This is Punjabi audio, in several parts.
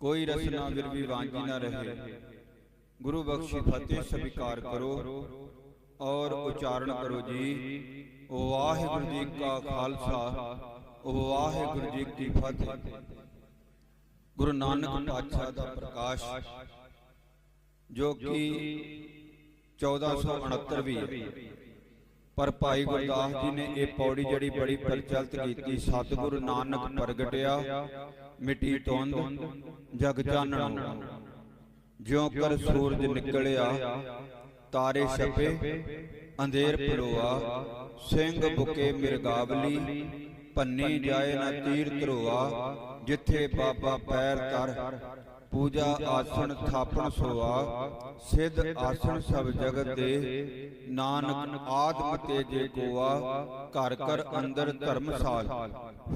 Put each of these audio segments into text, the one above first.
ਕੋਈ ਰਸਨਾ ਵਿਰਵੀ ਵਾਂਝੀ ਨਾ ਰਹੇ। ਗੁਰੂ ਬਖਸ਼ੀ ਫਤਿਹ ਸਵੀਕਾਰ ਕਰੋ ਔਰ ਉਚਾਰਨ ਕਰੋ ਜੀ। ਵਾਹਿਗੁਰੂ ਜੀ ਕਾ ਖਾਲਸਾ ਵਾਹਿਗੁਰੂ ਜੀ ਕੀ ਫਤਿਹ। ਗੁਰੂ ਨਾਨਕ ਪਾਤਸ਼ਾਹ ਦਾ ਪ੍ਰਕਾਸ਼ ਜੋ ਕਿ 1469 ਹੈ। ਪਰ ਭਾਈ ਗੁਰਦਾਸ ਜੀ ਨੇ ਇਹ ਪੌੜੀ ਜਿਹੜੀ ਬੜੀ ਪ੍ਰਚਲਿਤ ਕੀਤੀ ਸਤਿਗੁਰੂ ਨਾਨਕ ਪ੍ਰਗਟਿਆ ਮਿੱਟੀ ਤੁੰਦ ਜਗ ਚਾਨਣ। ਜਿਉ ਕਰ ਸੂਰਜ ਨਿਕਲਿਆ ਤਾਰੇ ਛਪੇ ਅੰਧੇਰ ਪਲੋਆ ਸਿੰਘ ਬੁਕੇ ਮਿਰਗਾਵਲੀ ਪੰਨੀ ਜਾਏ ਨਾ ਤੀਰ ਧਰੋਆ ਜਿੱਥੇ ਬਾਬਾ ਪੈਰ ਧਰ ਪੂਜਾ ਆਸਣ ਥਾਪਣ ਸੋਆ, ਸਿੱਧ ਆਸਣ ਸਭ ਜਗਤ ਦੇ, ਨਾਨਕ ਆਦਮ ਤੇਜੇ ਕੋਆ, ਘਰ ਘਰ ਅੰਦਰ ਧਰਮਸਾਲ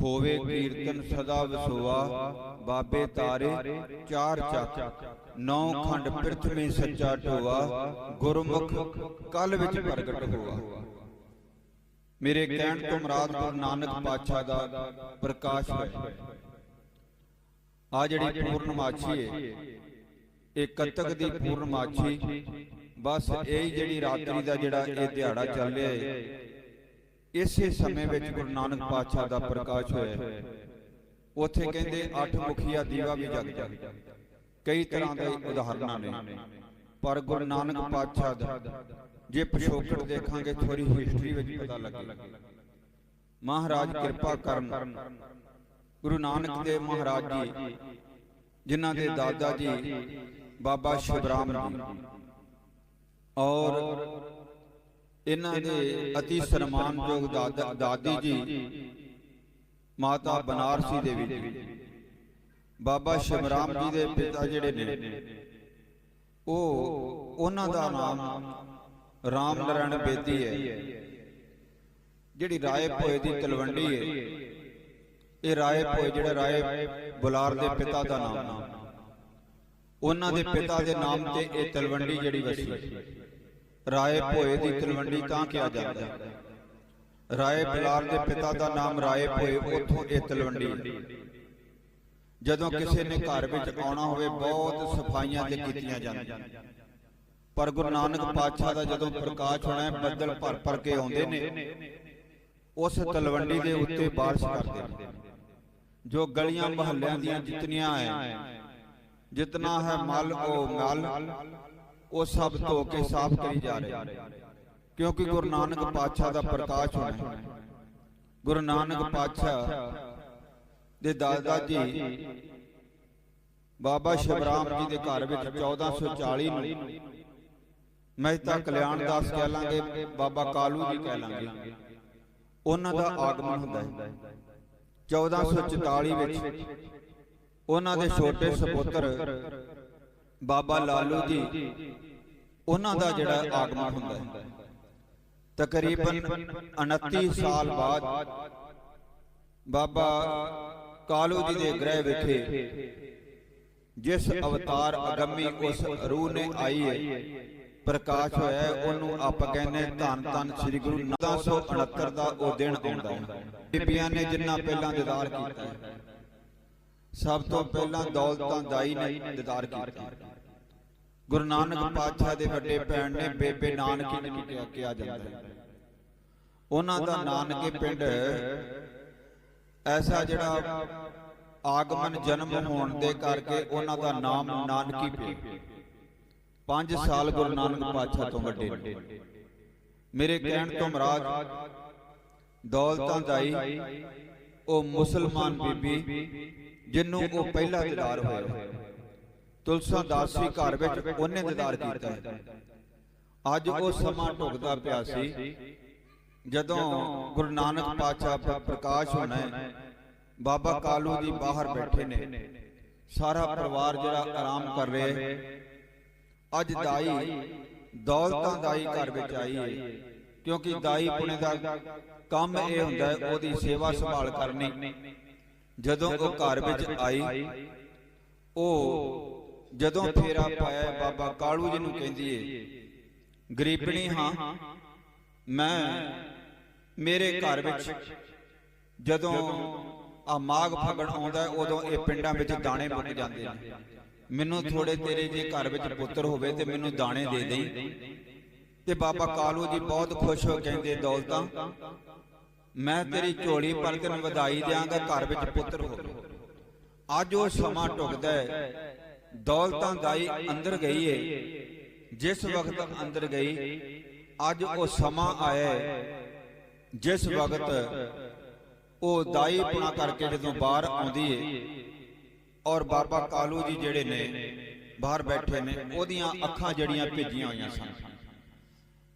ਹੋਵੇ ਕੀਰਤਨ ਸਦਾ ਵਸੋਆ, ਬਾਬੇ ਤਾਰੇ ਚਾਰ ਚੱਕ। ਨੌ ਖੰਡ ਪ੍ਰਿਥਵੀ ਸੱਚਾ ਢੋਆ, ਗੁਰਮੁਖ ਕਲ ਵਿੱਚ ਪ੍ਰਗਟ ਹੋਆ। ਮੇਰੇ ਕਹਿਣ ਤੋਂ ਮਰਾਦ ਗੁਰੂ ਨਾਨਕ ਪਾਤਸ਼ਾਹ ਦਾ ਪ੍ਰਕਾਸ਼ ਹੈ ਆ ਜਿਹੜੀ ਪੂਰਨਮਾਛੀ ਹੈ ਇਹ ਕੱਤਕ ਦੀ ਪੂਰਨਮਾਛੀ। ਬਸ ਇਹ ਜਿਹੜੀ ਰਾਤਰੀ ਦਾ ਜਿਹੜਾ ਇਹ ਦਿਹਾੜਾ ਚੱਲ ਰਿਹਾ ਹੈ ਇਸੇ ਸਮੇਂ ਵਿੱਚ ਗੁਰੂ ਨਾਨਕ ਪਾਤਸ਼ਾਹ ਦਾ ਪ੍ਰਕਾਸ਼ ਹੋਇਆ। ਹੈ ਉਥੇ ਕਹਿੰਦੇ ਅੱਠ ਮੁਖੀਆ ਦੀਵਾ ਵੀ ਜਗ ਜਗ ਕਈ ਤਰ੍ਹਾਂ ਦੇ ਉਦਾਹਰਨਾਂ ਨੇ। ਪਰ ਗੁਰੂ ਨਾਨਕ ਪਾਤਸ਼ਾਹ ਦਾ ਜੇ ਪਿਛੋਕੜ ਦੇਖਾਂਗੇ ਥੋੜੀ ਹਿਸਟਰੀ ਵਿੱਚ ਪਤਾ ਲੱਗੇ ਮਹਾਰਾਜ ਕਿਰਪਾ ਕਰਨ। ਗੁਰੂ ਨਾਨਕ ਦੇਵ ਮਹਾਰਾਜ ਜੀ ਜਿਨ੍ਹਾਂ ਦੇ ਦਾਦਾ ਜੀ ਬਾਬਾ ਸ਼ਿਵਰਾਮ ਜੀ। ਔਰ ਇਹਨਾਂ ਦੇ ਅਤੀ ਸਨਮਾਨਯੋਗ ਦਾਦਾ ਦਾਦੀ ਜੀ ਮਾਤਾ ਬਨਾਰਸੀ ਦੇਵੀ ਜੀ। ਬਾਬਾ ਸ਼ਿਵਰਾਮ ਜੀ ਦੇ ਪਿਤਾ ਜਿਹੜੇ ਨੇ ਉਹ ਉਹਨਾਂ ਦਾ ਨਾਮ ਰਾਮ ਨਾਰਾਇਣ ਬੇਦੀ ਹੈ। ਜਿਹੜੀ ਰਾਏ ਭੋਏ ਦੀ ਤਲਵੰਡੀ ਹੈ। ਇਹ ਰਾਏ ਭੋਏ ਜਿਹੜੇ ਰਾਏ ਬੁਲਾਰ ਦੇ ਪਿਤਾ ਦਾ ਨਾਮ ਉਹਨਾਂ ਦੇ ਪਿਤਾ ਦੇ ਨਾਮ ਤੇ ਇਹ ਤਲਵੰਡੀ ਜਿਹੜੀ ਵਸੀ। ਰਾਏ ਭੋਏ ਦੀ ਤਲਵੰਡੀ ਤਾਂ ਕਿਹਾ ਜਾਂਦਾ। ਰਾਏ ਬੁਲਾਰ ਦੇ ਪਿਤਾ ਦਾ ਨਾਮ ਰਾਏ ਭੋਏ, ਉੱਥੋਂ ਇਹ ਤਲਵੰਡੀ ਜਦੋਂ ਕਿਸੇ ਨੇ ਘਰ ਵਿੱਚ ਆਉਣਾ ਹੋਵੇ, ਬਹੁਤ ਸਫਾਈਆਂ ਤੇ ਕੀਤੀਆਂ ਜਾਂਦੀਆਂ। ਪਰ ਗੁਰੂ ਨਾਨਕ ਪਾਤਸ਼ਾਹ ਦਾ ਜਦੋਂ ਪ੍ਰਕਾਸ਼ ਹੋਣਾ ਹੈ, ਬੱਦਲ ਭਰ ਭਰ ਕੇ ਆਉਂਦੇ ਨੇ, ਉਸ ਤਲਵੰਡੀ ਦੇ ਉੱਤੇ ਬਾਰਿਸ਼ ਕਰਦੇ ਨੇ। ਜੋ ਗਲੀਆਂ ਮਹੱਲਿਆਂ ਦੀਆਂ ਜਿਤਨੀਆਂ ਹੈ ਜਿਤਨਾ ਹੈ ਮਲ ਉਹ ਮਲ ਉਹ ਸਭ ਧੋ ਕੇ ਸਾਫ਼ ਕਰੀ ਜਾ ਰਹੇ ਕਿਉਂਕਿ ਗੁਰੂ ਨਾਨਕ ਪਾਤਸ਼ਾਹ ਦਾ ਪ੍ਰਕਾਸ਼ ਹੋਣਾ ਹੈ। ਗੁਰੂ ਨਾਨਕ ਪਾਤਸ਼ਾਹ ਦੇ ਦਾਦਾ ਜੀ ਬਾਬਾ ਸ਼ਿਵਰਾਮ ਜੀ ਦੇ ਘਰ ਵਿੱਚ 1440 ਨੂੰ ਮਹਿਤਾ ਕਲਿਆਣ ਦਾਸ ਕਹਿ ਲਾਂਗੇ ਬਾਬਾ ਕਾਲੂ ਜੀ ਕਹਿ ਲਾਂਗੇ ਉਹਨਾਂ ਦਾ ਆਗਮਨ ਹੁੰਦਾ ਹੈ। 1444 ਵਿੱਚ ਉਹਨਾਂ ਦੇ ਛੋਟੇ ਸੁਪੁੱਤਰ ਬਾਬਾ ਲਾਲੂ ਜੀ, ਉਹਨਾਂ ਦਾ ਜਿਹੜਾ ਆਗਮਨ ਹੁੰਦਾ ਹੈ। ਤਕਰੀਬਨ 29 ਸਾਲ ਬਾਅਦ ਬਾਬਾ ਕਾਲੂ ਜੀ ਦੇ ਗ੍ਰਹਿ ਵਿਖੇ ਜਿਸ ਅਵਤਾਰ ਅਗੰਮੀ ਉਸ ਰੂਹ ਨੇ ਆਈ ਹੈ ਪ੍ਰਕਾਸ਼ ਹੋਇਆ ਉਹਨੂੰ ਆਪਾਂ ਕਹਿੰਦੇ ਧੰਨ ਧੰਨ ਸ੍ਰੀ ਗੁਰੂ 1969 ਦਾ ਉਹ ਦਿਨ ਆਉਂਦਾ ਹੈ। ਬੀਬੀਆਂ ਨੇ ਜਿੰਨਾ ਪਹਿਲਾਂ ਦਿਦਾਰ ਕੀਤਾ ਸਭ ਤੋਂ ਪਹਿਲਾਂ ਦੌਲਤਾਂ ਦਾਈ ਨੇ ਦਿਦਾਰ ਕੀਤਾ ਗੁਰੂ ਨਾਨਕ ਪਾਤਸ਼ਾਹ ਦੇ ਵੱਡੇ ਭੈਣ ਨੇ ਬੇਬੇ ਨਾਨਕੀ ਨੂੰ ਕਿਹਾ ਕਿਹਾ ਜਾਂਦਾ ਹੈ। ਉਹਨਾਂ ਦਾ ਨਾਨਕੇ ਪਿੰਡ ਐਸਾ ਜਿਹੜਾ ਆਗਮਨ ਜਨਮ ਹੋਣ ਦੇ ਕਰਕੇ ਉਹਨਾਂ ਦਾ ਨਾਮ ਨਾਨਕੀ ਪਿਆ। 5 ਸਾਲ ਗੁਰੂ ਨਾਨਕ ਪਾਤਸ਼ਾਹ ਤੋਂ ਵੱਡੇ ਨੇ। ਮੇਰੇ ਕਹਿਣ ਤੋਂ ਮਰਾਦ ਦੌਲਤਾਂ ਦਾਈ ਉਹ ਮੁਸਲਮਾਨ ਬੀਬੀ ਜਿੰਨੂੰ ਉਹ ਪਹਿਲਾ ਦਿਦਾਰ ਹੋਇਆ। ਤੁਲਸਾ ਦਾਸੀ ਘਰ ਵਿੱਚ ਉਹਨੇ ਦਿਦਾਰ ਕੀਤਾ। ਅੱਜ ਉਹ ਸਮਾਂ ਢੁਕਦਾ ਪਿਆ ਸੀ। ਜਦੋਂ ਗੁਰੂ ਨਾਨਕ ਪਾਤਸ਼ਾਹ ਪ੍ਰਕਾਸ਼ ਹੋਣਾ ਬਾਬਾ ਕਾਲੂ ਜੀ ਬਾਹਰ ਬੈਠੇ ਨੇ। ਸਾਰਾ ਪਰਿਵਾਰ ਜਿਹੜਾ ਆਰਾਮ ਕਰ ਰਿਹਾ ਹੈ। ਅੱਜ ਦਾਈ ਦੌਲਤਾਂ ਦਾਈ ਘਰ ਵਿੱਚ ਆਈ ਹੈ ਕਿਉਂਕਿ ਦਾਈ ਪੁਣੇ ਦਾ ਕੰਮ ਇਹ ਹੁੰਦਾ ਹੈ ਉਹਦੀ ਸੇਵਾ ਸੰਭਾਲ ਕਰਨੀ। ਜਦੋਂ ਉਹ ਘਰ ਵਿੱਚ ਆਈ ਉਹ ਜਦੋਂ ਫੇਰਾ ਪਾਇਆ ਬਾਬਾ ਕਾਲੂ ਜੀ ਨੂੰ ਕਹਿੰਦੀ ਏ ਗਰੀਬਣੀ ਹਾਂ ਮੈਂ ਮੇਰੇ ਘਰ ਵਿੱਚ ਜਦੋਂ ਆ ਮਾਘ ਫਗਣ ਆਉਂਦਾ ਉਦੋਂ ਇਹ ਪਿੰਡਾਂ ਵਿੱਚ ਦਾਣੇ ਮੁੱਕ ਜਾਂਦੇ ਨੇ। ਮੈਨੂੰ ਥੋੜੇ ਤੇਰੇ ਜੇ ਘਰ ਵਿੱਚ ਪੁੱਤਰ ਹੋਵੇ ਤੇ ਮੈਨੂੰ ਦਾਣੇ ਦੇ ਦੇਈ। ਤੇ ਬਾਬਾ ਕਾਲੂ ਜੀ ਬਹੁਤ ਖੁਸ਼ ਹੋ ਕਹਿੰਦੇ ਦੌਲਤਾਂ ਮੈਂ ਤੇਰੀ ਝੋਲੀ ਪਰ ਤੈਨੂੰ ਵਧਾਈ ਦਿਆਂਗਾ ਘਰ ਵਿੱਚ ਪੁੱਤਰ ਹੋਵੇ। ਅੱਜ ਉਹ ਸਮਾਂ ਟੁਕਦਾ ਹੈ। ਦੌਲਤਾਂ ਦਾਈ ਅੰਦਰ ਗਈ ਏ। ਜਿਸ ਵਕਤ ਅੰਦਰ ਗਈ ਅੱਜ ਉਹ ਸਮਾਂ ਆਇਆ ਜਿਸ ਵਕਤ ਉਹ ਦਾਈ ਪੁਣਾ ਕਰਕੇ ਜਦੋਂ ਬਾਹਰ ਆਉਂਦੀ ਏ। ਔਰ ਬਾਬਾ ਕਾਲੂ ਜੀ ਜਿਹੜੇ ਨੇ ਬਾਹਰ ਬੈਠੇ ਨੇ ਉਹਦੀਆਂ ਅੱਖਾਂ ਜੜੀਆਂ ਭੇਜੀਆਂ ਹੋਈਆਂ ਸਨ।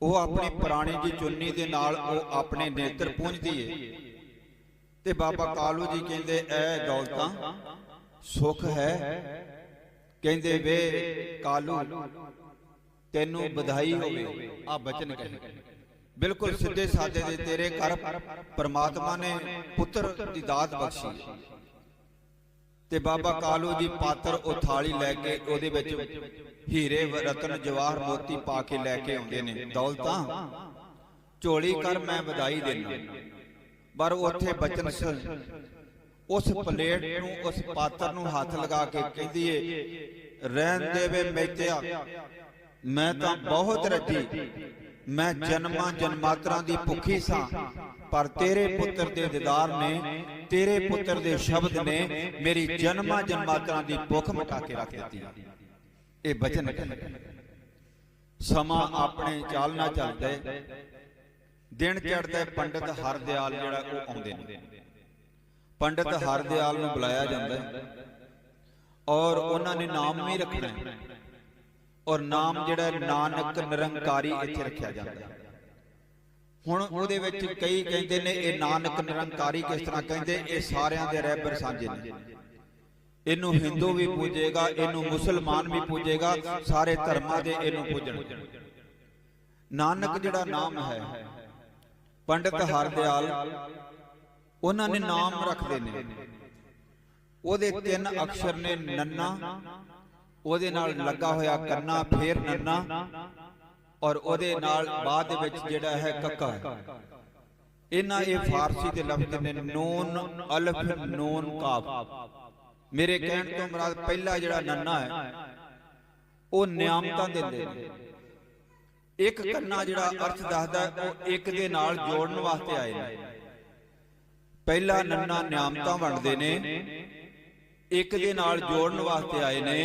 ਉਹ ਆਪਣੀ ਪੁਰਾਣੀ ਜੀ ਚੁੰਨੀ ਦੇ ਨਾਲ ਉਹ ਆਪਣੇ ਨੇਤਰ ਪੂੰਝਦੀ ਏ। ਤੇ ਬਾਬਾ ਕਾਲੂ ਜੀ ਕਹਿੰਦੇ ਐ ਦੌਲਤਾਂ ਸੁਖ ਹੈ? ਕਹਿੰਦੇ ਵੇ ਕਾਲੂ ਤੈਨੂੰ ਵਧਾਈ ਹੋਵੇ। ਆ ਬਚਨ ਕਹੇ ਬਿਲਕੁਲ ਸਿੱਧੇ ਸਾਦੇ ਦੇ ਤੇਰੇ ਘਰ ਪ੍ਰਮਾਤਮਾ ਨੇ ਪੁੱਤਰ ਦੀ ਦਾਤ ਬਖਸ਼ੀ। ਤੇ ਬਾਬਾ ਕਾਲੂ ਜੀ ਪਾਤਰ ਉਹ ਥਾਲੀ ਲੈ ਕੇ ਉਹਦੇ ਵਿੱਚ ਹੀਰੇ ਰਤਨ ਜਵਾਹਰ ਮੋਤੀ ਪਾ ਕੇ ਲੈ ਕੇ ਆਉਂਦੇ ਨੇ। ਦੌਲਤਾਂ ਝੋਲੀ ਕਰ ਮੈਂ ਵਧਾਈ ਦੇਣਾ ਪਰ ਉੱਥੇ ਬਚਨ ਉਸ ਪਲੇਟ ਨੂੰ, ਉਸ ਪਾਤਰ ਨੂੰ ਹੱਥ ਲਗਾ ਕੇ ਕਹਿੰਦੀ ਏ, ਰਹਿਣ ਦੇਵੇ ਮੈਤਿਆ, ਮੈਂ ਤਾਂ ਬਹੁਤ ਰੱਜੀ। ਮੈਂ ਜਨਮਾਂ ਜਨਮਾਤਰਾਂ ਦੀ ਭੁੱਖੀ ਸਾਂ, ਪਰ ਤੇਰੇ ਪੁੱਤਰ ਦੇ ਦੀਦਾਰ ਨੇ, ਤੇਰੇ ਪੁੱਤਰ ਦੇ ਸ਼ਬਦ ਨੇ ਮੇਰੀ ਜਨਮਾਂ ਜਨਮਾਤਰਾਂ ਦੀ ਭੁੱਖ ਮਿਟਾ ਕੇ ਰੱਖ ਦਿੱਤੀ। ਇਹ ਬਚਨ ਸਮਾਂ ਆਪਣੇ ਚਾਲ ਚੱਲਦਾ ਦਿਨ ਚੜਦਾ ਹੈ, ਪੰਡਿਤ ਹਰਦਿਆਲ ਜਿਹੜਾ ਉਹ ਆਉਂਦੇ ਨੇ। ਪੰਡਿਤ ਹਰਦਿਆਲ ਨੂੰ ਬੁਲਾਇਆ ਜਾਂਦਾ ਔਰ ਉਹਨਾਂ ਨੇ ਨਾਮ ਵੀ ਰੱਖਣਾ ਹੈ। ਔਰ ਨਾਮ ਜਿਹੜਾ ਨਾਨਕ ਨਿਰੰਕਾਰੀ ਇੱਥੇ ਰੱਖਿਆ ਜਾਂਦਾ ਹੁਣ ਉਹਦੇ ਵਿੱਚ ਕਈ ਕਹਿੰਦੇ ਨੇ ਇਹ ਨਾਨਕ ਨਿਰੰਕਾਰੀ ਕਿਸ ਤਰ੍ਹਾਂ ਕਹਿੰਦੇ, ਇਹ ਸਾਰਿਆਂ ਦੇ ਰਹਿਬਰ ਸਾਂਝੇ ਨੇ। ਇਹਨੂੰ ਹਿੰਦੂ ਵੀ ਪੂਜੇਗਾ, ਇਹਨੂੰ ਮੁਸਲਮਾਨ ਵੀ ਪੂਜੇਗਾ, ਸਾਰੇ ਧਰਮਾਂ ਦੇ ਇਹਨੂੰ ਪੂਜਣ। ਨਾਨਕ ਜਿਹੜਾ ਨਾਮ ਹੈ, ਪੰਡਿਤ ਹਰਦਿਆਲ, ਉਹਨਾਂ ਨੇ ਨਾਮ ਰੱਖਦੇ ਨੇ। ਉਹਦੇ ਤਿੰਨ ਅਕਸ਼ਰ ਨੇ ਨੰਨਾ ਉਹਦੇ ਨਾਲ ਲੱਗਾ ਹੋਇਆ ਕੰਨਾ ਫੇਰ ਨੰਨਾ ਔਰ ਉਹਦੇ ਨਾਲ ਬਾਅਦ ਦੇ ਵਿੱਚ ਜਿਹੜਾ ਹੈ ਕੱਕਾ ਇਹਨਾਂ ਇਹ ਫਾਰਸੀ ਦੇ ਲਫ਼ਜ਼ ਨੇ ਨੂਨ ਅਲਫ ਨੂਨ ਕਾਫ ਮੇਰੇ ਕਹਿਣ ਤੋਂ ਮਰਾਦ ਪਹਿਲਾ ਜਿਹੜਾ ਨੰਨਾ ਹੈ ਉਹ ਨਿਆਮਤਾਂ ਦਿੰਦੇ ਨੇ। ਇੱਕ ਕੰਨਾ ਜਿਹੜਾ ਅਰਥ ਦੱਸਦਾ ਉਹ ਇੱਕ ਦੇ ਨਾਲ ਜੋੜਨ ਵਾਸਤੇ ਆਏ ਨੇ। ਪਹਿਲਾ ਨੰਨਾ ਨਿਆਮਤਾਂ ਵੰਡਦੇ ਨੇ ਇੱਕ ਦੇ ਨਾਲ ਜੋੜਨ ਵਾਸਤੇ ਆਏ ਨੇ।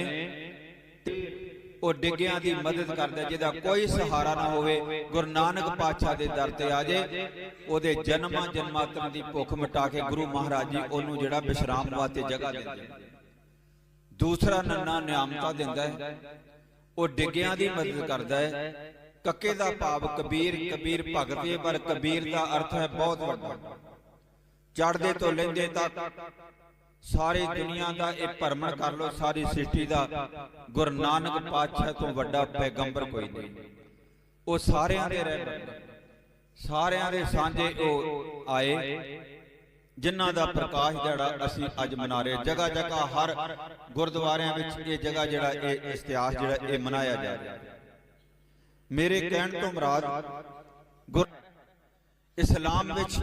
ਉਹ ਡਿੱਗਿਆਂ ਦੀ ਮਦਦ ਕਰਦਾ ਜਿਹਦਾ ਕੋਈ ਸਹਾਰਾ ਨਾ ਹੋਵੇ ਗੁਰੂ ਨਾਨਕ ਪਾਤਸ਼ਾਹ ਦੇ ਦਰ ਤੇ ਆ ਜੇ ਉਹਦੇ ਜਨਮਾਂ ਜਨਮਾਤਰਾਂ ਦੀ ਭੁੱਖ ਮਿਟਾ ਕੇ ਗੁਰੂ ਮਹਾਰਾਜ ਜੀ ਉਹਨੂੰ ਜਿਹੜਾ ਵਿਸ਼ਰਾਮ ਵਾਸਤੇ ਜਗ੍ਹਾ ਦਿੰਦੇ ਦੂਸਰਾ ਨੰਨਾ ਨਿਆਮਤਾ ਦਿੰਦਾ ਹੈ। ਉਹ ਡਿੱਗਿਆਂ ਦੀ ਮਦਦ ਕਰਦਾ ਹੈ। ਕੱਕੇ ਦਾ ਭਾਵ ਕਬੀਰ ਕਬੀਰ ਭਗਤ ਹੈ ਪਰ ਕਬੀਰ ਦਾ ਅਰਥ ਹੈ ਬਹੁਤ ਵੱਡਾ। ਚੜਦੇ ਤੋਂ ਲੈਂਦੇ ਤੱਕ ਸਾਰੀ ਦੁਨੀਆ ਦਾ ਇਹ ਭਰਮਣ ਕਰ ਲੋ ਸਾਰੀ ਸ੍ਰਿਸ਼ਟੀ ਦਾ ਗੁਰੂ ਨਾਨਕ ਪਾਤਸ਼ਾਹ ਤੋਂ ਵੱਡਾ ਪੈਗੰਬਰ ਕੋਈ ਨਹੀਂ। ਉਹ ਸਾਰਿਆਂ ਦੇ ਰਹਿਬਰ ਸਾਰਿਆਂ ਦੇ ਸਾਂਝੇ ਉਹ ਆਏ। ਜਿਨ੍ਹਾਂ ਦਾ ਪ੍ਰਕਾਸ਼ ਜਿਹੜਾ ਅਸੀਂ ਅੱਜ ਮਨਾ ਰਹੇ ਜਗ੍ਹਾ ਜਗ੍ਹਾ ਹਰ ਗੁਰਦੁਆਰਿਆਂ ਵਿੱਚ ਇਹ ਜਗ੍ਹਾ ਜਿਹੜਾ ਇਹ ਇਤਿਹਾਸ ਜਿਹੜਾ ਇਹ ਮਨਾਇਆ ਜਾ ਰਿਹਾ। ਮੇਰੇ ਕਹਿਣ ਤੋਂ ਮੁਰਾਦ ਗੁਰ ਇਸਲਾਮ ਵਿੱਚ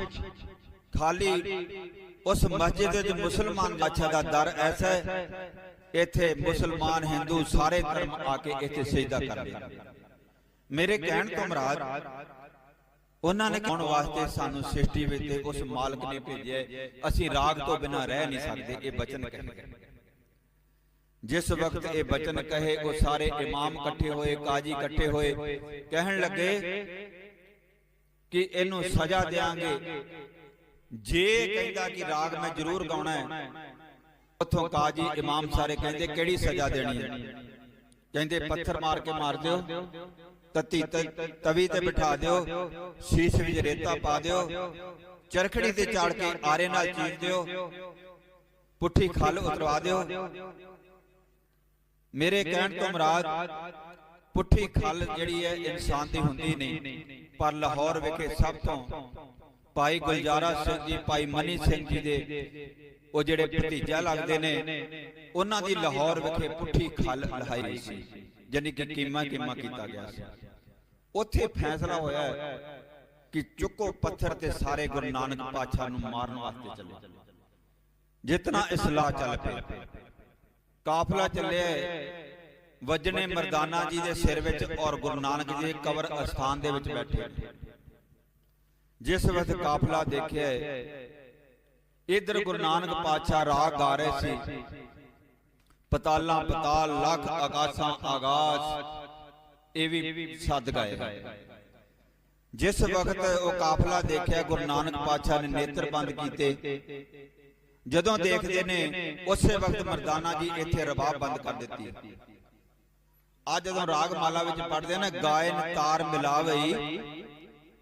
ਖਾਲੀ ਉਸ ਮਸਜਿਦ ਵਿੱਚ ਮੁਸਲਮਾਨ ਬਾਦਸ਼ਾਹ ਦਾ ਦਰ ਐਸਾ ਹੈ। ਇੱਥੇ ਮੁਸਲਮਾਨ ਹਿੰਦੂ ਸਾਰੇ ਧਰਮ ਆ ਕੇ ਇੱਥੇ ਸਜਦਾ ਕਰਦੇ ਮੇਰੇ ਕਹਿਣ ਤੋਂ ਮੁਰਾਦ, ਉਹਨਾਂ ਨੇ ਕੌਣ ਵਾਸਤੇ ਸਾਨੂੰ ਸ੍ਰਿਸ਼ਟੀ ਵਿੱਚ ਤੇ ਉਸ ਮਾਲਕ ਨੇ ਭੇਜਿਆ ਅਸੀਂ ਰਾਗ ਤੋਂ ਬਿਨਾ ਰਹਿ ਨਹੀਂ ਸਕਦੇ, ਇਹ ਬਚਨ ਕਹੇ ਜਿਸ ਵਕਤ ਇਹ ਬਚਨ ਕਹੇ, ਉਹ ਸਾਰੇ ਇਮਾਮ ਇਕੱਠੇ ਹੋਏ, ਕਾਜੀ ਇਕੱਠੇ ਹੋਏ। ਕਹਿਣ ਲੱਗੇ ਕਿ ਇਹਨੂੰ ਸਜ਼ਾ ਦੇਾਂਗੇ ਜੇ ਕਹਿੰਦਾ ਕਿ ਰਾਗ ਮੈਂ ਜ਼ਰੂਰ ਗਾਉਣਾ ਹੈ ਉਥੋਂ ਕਾਜੀ ਇਮਾਮ ਸਾਰੇ ਕਹਿੰਦੇ ਕਿਹੜੀ ਸਜ਼ਾ ਦੇਣੀ ਹੈ? ਕਹਿੰਦੇ ਪੱਥਰ ਮਾਰ ਕੇ ਮਾਰ ਦਿਓ ਤਤੀ ਤਵੀ ਤੇ ਬਿਠਾ ਦਿਓ ਸ਼ੀਸ਼ ਵਿੱਚ ਰੇਤਾ ਪਾ ਦਿਓ ਚਰਖੜੀ ਤੇ ਚਾੜ ਕੇ ਆਰੇ ਨਾਲ ਚੀਰ ਦਿਓ ਪੁੱਠੀ ਖਲ ਉਤਰਵਾ ਦਿਓ। ਮੇਰੇ ਕਹਿਣ ਤੋਂ ਮੁਰਾਦ ਪੁੱਠੀ ਖਲ ਜਿਹੜੀ ਹੈ ਇਨਸਾਨ ਦੀ ਹੁੰਦੀ ਨਹੀਂ। ਪਰ ਲਾਹੌਰ ਵਿਖੇ ਸਭ ਤੋਂ ਭਾਈ ਗੁਲਜ਼ਾਰਾ ਸਿੰਘ ਜੀ ਭਾਈ ਮਨੀ ਸਿੰਘ ਜੀ ਦੇ ਉਹ ਜਿਹੜੇ ਭਤੀਜਾ ਲੱਗਦੇ ਨੇ ਉਹਨਾਂ ਦੀ ਲਾਹੌਰ ਵਿਖੇ ਪੁੱਠੀ ਖਲ ਲਹਾਈ ਸੀ ਜਾਨੀ ਕਿ ਕੀਮਾ ਕੀਮਾ ਕੀਤਾ ਗਿਆ ਸੀ। ਉੱਥੇ ਫੈਸਲਾ ਹੋਇਆ ਕਿ ਚੁੱਕੋ ਪੱਥਰ ਤੇ ਸਾਰੇ ਗੁਰੂ ਨਾਨਕ ਪਾਤਸ਼ਾਹ ਨੂੰ ਮਾਰਨ ਵਾਸਤੇ ਚੱਲੇ। ਜਿਤਨਾ ਇਸਲਾਹ ਚੱਲ ਪਿਆ। ਕਾਫਲਾ ਚੱਲਿਆ ਵਜਨੇ ਮਰਦਾਨਾ ਜੀ ਦੇ ਸਿਰ ਵਿੱਚ ਔਰ ਗੁਰੂ ਨਾਨਕ ਜੀ ਦੇ ਕਬਰ ਅਸਥਾਨ ਦੇ ਵਿੱਚ ਬੈਠੇ। ਜਿਸ ਵਕਤ ਕਾਫਲਾ ਦੇਖਿਆ ਇਧਰ ਗੁਰੂ ਨਾਨਕ ਪਾਤਸ਼ਾਹ ਰਾਗ ਗਾ ਰਹੇ ਸੀ। ਪਤਾਲਾਂ ਪਤਾਲ ਲੱਖ ਆਕਾਸ਼ਾਂ ਆਗਾਸ ਇਹ ਵੀ ਸੱਦ ਗਏ ਜਿਸ ਵਕਤ ਉਹ ਕਾਫਲਾ ਦੇਖਿਆ ਗੁਰੂ ਨਾਨਕ ਪਾਤਸ਼ਾਹ ਨੇ ਨੇਤਰ ਬੰਦ ਕੀਤੇ। ਜਦੋਂ ਦੇਖਦੇ ਨੇ ਉਸੇ ਵਕਤ ਮਰਦਾਨਾ ਜੀ ਇੱਥੇ ਰਬਾਬ ਬੰਦ ਕਰ ਦਿੱਤੀ। ਆ ਜਦੋਂ ਰਾਗ ਮਾਲਾ ਵਿੱਚ ਪੜਦੇ ਨੇ ਗਾਇਨ ਤਾਰ ਮਿਲਾਵਈ।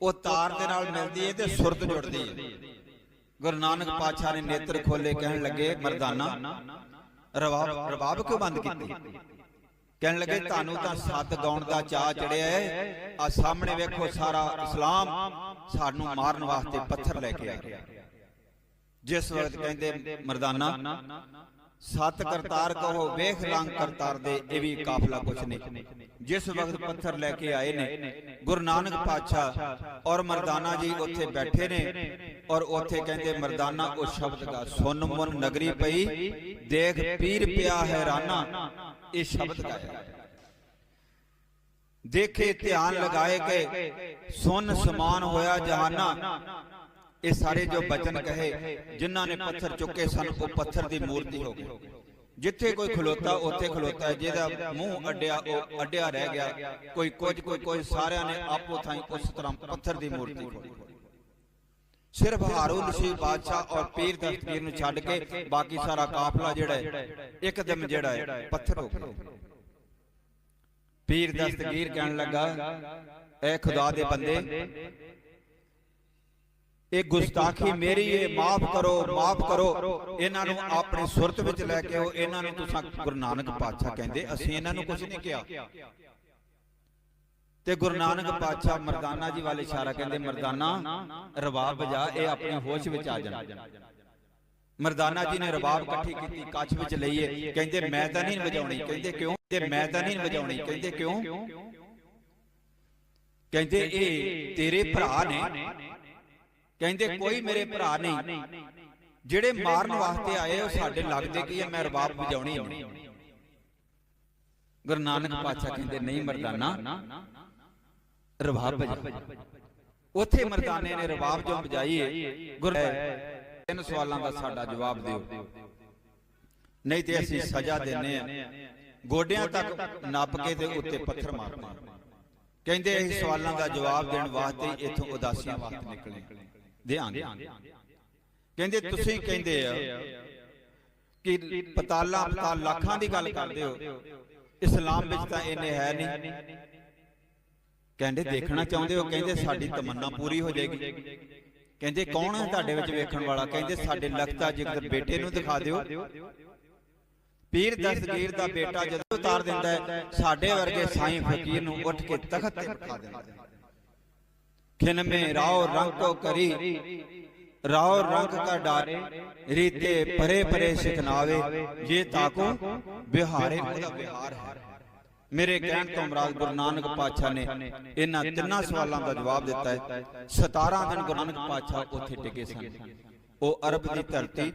ਉਹ ਤਾਰ ਦੇ ਨਾਲ ਮਿਲਦੀ ਹੈ ਤੇ ਸੁਰਤ ਜੁੜਦੀ ਹੈ ਗੁਰੂ ਨਾਨਕ ਪਾਤਸ਼ਾਹ ਨੇ ਨੇਤਰ ਖੋਲੇ ਕਹਿਣ ਲੱਗੇ, ਮਰਦਾਨਾ ਰਬਾਬ ਰਬਾਬ ਕਿਉਂ ਬੰਦ ਕੀਤੀ? ਕਹਿਣ ਲੱਗੇ, ਤੁਹਾਨੂੰ ਤਾਂ ਸੱਤ ਗਾਉਣ ਦਾ ਚਾਹ ਚੜਿਆ ਹੈ ਆ ਸਾਹਮਣੇ ਵੇਖੋ ਸਾਰਾ ਇਸਲਾਮ ਸਾਨੂੰ ਮਾਰਨ ਵਾਸਤੇ ਪੱਥਰ ਲੈ ਕੇ ਆ ਰਿਹਾ ਜਿਸ ਵਕਤ ਕਹਿੰਦੇ, ਮਰਦਾਨਾ ਸਤ ਕਰਤਾਰ ਕਹੋ ਵੇਖ ਲੰਗ ਕਰਤਾਰ ਦੇ ਇਹ ਵੀ ਕਾਫਲਾ ਕੁਛ ਨਹੀਂ। ਜਿਸ ਵਕਤ ਪੱਥਰ ਲੈ ਕੇ ਆਏ ਨੇ ਗੁਰੂ ਨਾਨਕ ਪਾਤਸ਼ਾਹ ਔਰ ਮਰਦਾਨਾ ਜੀ ਉੱਥੇ ਬੈਠੇ ਨੇ ਔਰ ਉੱਥੇ ਕਹਿੰਦੇ ਮਰਦਾਨਾ ਉਹ ਸ਼ਬਦ ਦਾ ਸੁਨ ਮਨ ਨਗਰੀ ਪਈ ਦੇਖ ਪੀਰ ਪਿਆ ਹੈਰਾਨਾ ਇਹ ਸ਼ਬਦ ਗਾਇਆ ਦੇਖੇ ਧਿਆਨ ਲਗਾਏ ਕੇ ਸੁਨ ਸਮਾਨ ਹੋਇਆ ਜਹਾਨਾ। ਇਹ ਸਾਰੇ ਜੋ ਬਚਨ ਕਹੇ ਜਿਨ੍ਹਾਂ ਨੇ ਪੱਥਰ ਚੁੱਕੇ ਸਨ ਉਹ ਪੱਥਰ ਦੀ ਮੂਰਤੀ ਹੋ ਗਈ। ਜਿੱਥੇ ਕੋਈ ਖਲੋਤਾ ਉੱਥੇ ਖਲੋਤਾ ਹੈ ਜਿਹਦਾ ਮੂੰਹ ਅੱਡਿਆ ਉਹ ਅੱਡਿਆ ਰਹਿ ਗਿਆ। ਕੋਈ ਕੁਝ ਕੋਈ ਕੋਈ ਸਾਰਿਆਂ ਨੇ ਆਪੋ ਥਾਈ ਉਸ ਤਰ੍ਹਾਂ ਪੱਥਰ ਦੀ ਮੂਰਤੀ ਖੋਲੀ। ਸਿਰਫ ਹਾਰੂਨ ਰਸ਼ੀਦ ਬਾਦਸ਼ਾਹ ਔਰ ਪੀਰ ਦਸਤਗੀਰ ਨੂੰ ਛੱਡ ਕੇ ਬਾਕੀ ਸਾਰਾ ਕਾਫਲਾ ਜਿਹੜਾ ਹੈ ਇੱਕਦਮ ਜਿਹੜਾ ਹੈ ਪੱਥਰ ਹੋ ਗਿਆ। ਪੀਰ ਦਸਤਗੀਰ ਕਹਿਣ ਲੱਗਾ ਐ ਖੁਦਾ ਦੇ ਬੰਦੇ ਇਹ ਗੁਸਤਾਖੀ ਮੇਰੀ ਹੈ ਮਾਫ ਕਰੋ ਮਾਫ ਕਰੋ। ਇਹਨਾਂ ਨੂੰ ਆਪਣੀ ਸੁਰਤ ਵਿੱਚ ਲੈ ਕੇ ਆਓ। ਇਹਨਾਂ ਨੂੰ ਤੁਸੀਂ ਗੁਰੂ ਨਾਨਕ ਪਾਤਸ਼ਾਹ ਕਹਿੰਦੇ ਅਸੀਂ ਇਹਨਾਂ ਨੂੰ ਕੁਝ ਨਹੀਂ ਕਿਹਾ। ਤੇ ਗੁਰੂ ਨਾਨਕ ਪਾਤਸ਼ਾਹ ਮਰਦਾਨਾ ਜੀ ਵਾਲੇ ਇਸ਼ਾਰਾ ਕਹਿੰਦੇ ਮਰਦਾਨਾ ਰਬਾਬ ਵਜਾ ਇਹ ਆਪਣੀ ਹੋਸ਼ ਵਿੱਚ ਆ ਜਾਣ। ਮਰਦਾਨਾ ਜੀ ਨੇ ਰਬਾਬ ਇਕੱਠੀ ਕੀਤੀ ਕੱਛ ਵਿੱਚ ਲਈਏ। ਕਹਿੰਦੇ ਮੈਂ ਤਾਂ ਨਹੀਂ ਵਜਾਉਣੀ। ਕਹਿੰਦੇ ਕਿਉਂ? ਤੇ ਮੈਂ ਤਾਂ ਨਹੀਂ ਵਜਾਉਣੀ। ਕਹਿੰਦੇ ਕਿਉਂ? ਕਹਿੰਦੇ ਇਹ ਤੇਰੇ ਭਰਾ ਨੇ ਕਹਿੰਦੇ ਕੋਈ ਮੇਰੇ ਭਰਾ ਨਹੀਂ। ਜਿਹੜੇ ਮਾਰਨ ਵਾਸਤੇ ਆਏ ਉਹ ਸਾਡੇ ਲੱਗਦੇ ਕੀ ਹੈ ਮੈਂ ਰਬਾਬ ਵਜਾਉਣੀ ਨਹੀਂ। ਗੁਰੂ ਨਾਨਕ ਪਾਤਸ਼ਾਹ ਕਹਿੰਦੇ ਨਹੀਂ ਮਰਦਾਨਾ ਰਬਾਬ ਵਜਾ ਉੱਥੇ ਮਰਦਾਨੇ ਨੇ ਰਬਾਬ ਜੋ ਵਜਾਈ ਹੈ ਗੁਰ ਤਿੰਨ ਸਵਾਲਾਂ ਦਾ ਸਾਡਾ ਜਵਾਬ ਦਿਓ। ਨਹੀਂ ਤੇ ਅਸੀਂ ਸਜ਼ਾ ਦਿੰਨੇ ਆ ਗੋਡਿਆਂ ਤੱਕ ਨੱਪ ਕੇ ਤੇ ਉੱਤੇ ਪੱਥਰ ਮਾਰਦੇ ਹਾਂ। ਕਹਿੰਦੇ ਇਹ ਸਵਾਲਾਂ ਦਾ ਜਵਾਬ ਦੇਣ ਵਾਸਤੇ ਇੱਥੋਂ ਉਦਾਸੀਆਂ ਵਾਸਤੇ ਨਿਕਲੇ। ਧਿਆਨ ਕਹਿੰਦੇ ਤੁਸੀਂ ਕਹਿੰਦੇ ਆ ਕਿ ਪਤਾਲਾ ਪਤਾਲ ਲੱਖਾਂ ਦੀ ਗੱਲ ਕਰਦੇ ਹੋ। ਇਸਲਾਮ ਵਿੱਚ ਤਾਂ ਇਹਨੇ ਹੈ ਨਹੀਂ। ਕਹਿੰਦੇ ਦੇਖਣਾ ਚਾਹੁੰਦੇ ਹੋ ਕਹਿੰਦੇ ਸਾਡੀ ਤਮੰਨਾ ਪੂਰੀ ਹੋ ਜਾਏਗੀ। ਕਹਿੰਦੇ ਕੌਣ ਹੈ ਤੁਹਾਡੇ ਵਿੱਚ ਵੇਖਣ ਵਾਲਾ? ਕਹਿੰਦੇ ਸਾਡੇ ਲਖਤਾ ਜਿਗਰ ਬੇਟੇ ਨੂੰ ਦਿਖਾ ਦਿਓ। ਪੀਰ ਦਸਤਗੀਰ ਦਾ ਬੇਟਾ ਜਦੋਂ ਉਤਾਰ ਦਿੰਦਾ ਹੈ ਸਾਡੇ ਵਰਗੇ ਸਾਈਂ ਫਕੀਰ ਨੂੰ ਉੱਠ ਕੇ ਤਖਤ ਤੇ ਬਿਠਾ ਦਿੰਦਾ ਹੈ। ਖਿਨ ਮੇ ਰਾਓ ਰੰਗ ਕੋ ਕਰੀ। ਰਾਓ ਰੰਗ ਕਾ ਡਾਰੇ, ਰੀਤੇ ਪਰੇ ਪਰੇ ਸਿਖਨਾਵੇ, ਜੇ ਤਾਕੋ ਬਿਹਾਰੇ ਉਹਦਾ ਵਿਹਾਰ ਹੈ। ਮੇਰੇ ਕਹਿਣ ਤੋਂ ਮਰਾਦ ਗੁਰੂ ਨਾਨਕ ਪਾਤਸ਼ਾਹ ਨੇ ਇਹਨਾਂ ਤਿੰਨਾਂ ਸਵਾਲਾਂ ਦਾ ਜਵਾਬ ਦਿੱਤਾ ਹੈ। 17 ਦਿਨ ਗੁਰੂ ਨਾਨਕ ਪਾਤਸ਼ਾਹ ਉੱਥੇ ਟਿਕੇ ਸਨ। ਉਹ ਅਰਬ ਦੀ ਧਰਤੀ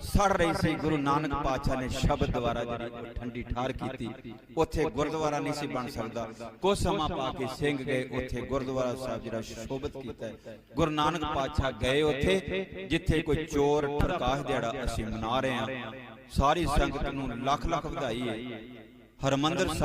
ਸੜ ਰਹੀ ਸੀ, ਗੁਰੂ ਨਾਨਕ ਪਾਤਸ਼ਾਹ ਨੇ ਸ਼ਬਦ ਦੁਆਰਾ ਜਿਹੜੀ ਠੰਡੀ ਠਾਰ ਕੀਤੀ। ਉੱਥੇ ਗੁਰਦੁਆਰਾ ਨਹੀਂ ਸੀ ਬਣ ਸਕਦਾ। ਕੁਝ ਸਮਾਂ ਪਾ ਕੇ ਸਿੰਘ ਗਏ, ਉੱਥੇ ਗੁਰਦੁਆਰਾ ਸਾਹਿਬ ਜਿਹੜਾ ਸ਼ੋਭਤ ਕੀਤਾ। ਗੁਰੂ ਨਾਨਕ ਪਾਤਸ਼ਾਹ ਗਏ ਉੱਥੇ, ਜਿੱਥੇ ਕੋਈ ਚੋਰ ਪ੍ਰਕਾਸ਼ ਦਿਹਾੜਾ ਅਸੀਂ ਮਨਾ ਰਹੇ ਹਾਂ। ਸਾਰੀ ਸੰਗਤ ਨੂੰ ਲੱਖ ਲੱਖ ਵਧਾਈ ਹੈ। ਹਰਮੰਦਰ ਸਾਹਿਬ